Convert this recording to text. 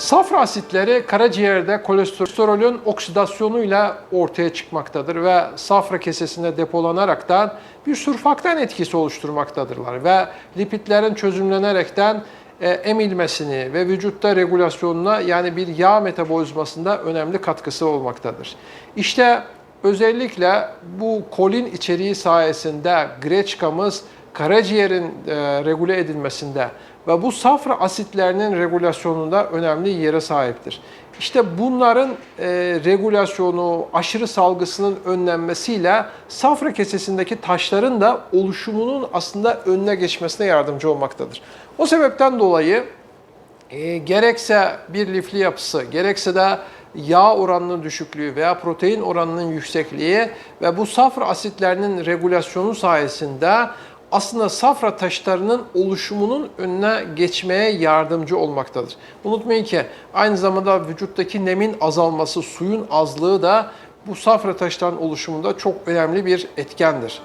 Safra asitleri karaciğerde kolesterolün oksidasyonuyla ortaya çıkmaktadır ve safra kesesinde depolanaraktan bir sürfaktan etkisi oluşturmaktadırlar ve lipidlerin çözümlenerekten e, emilmesini ve vücutta regülasyonuna yani bir yağ metabolizmasında önemli katkısı olmaktadır. İşte özellikle bu kolin içeriği sayesinde greçkamız karaciğerin e, regüle edilmesinde ve bu safra asitlerinin regülasyonunda önemli yere sahiptir. İşte bunların e, regülasyonu, aşırı salgısının önlenmesiyle safra kesesindeki taşların da oluşumunun aslında önüne geçmesine yardımcı olmaktadır. O sebepten dolayı e, gerekse bir lifli yapısı, gerekse de yağ oranının düşüklüğü veya protein oranının yüksekliği ve bu safra asitlerinin regülasyonu sayesinde aslında safra taşlarının oluşumunun önüne geçmeye yardımcı olmaktadır. Unutmayın ki aynı zamanda vücuttaki nemin azalması, suyun azlığı da bu safra taşlarının oluşumunda çok önemli bir etkendir.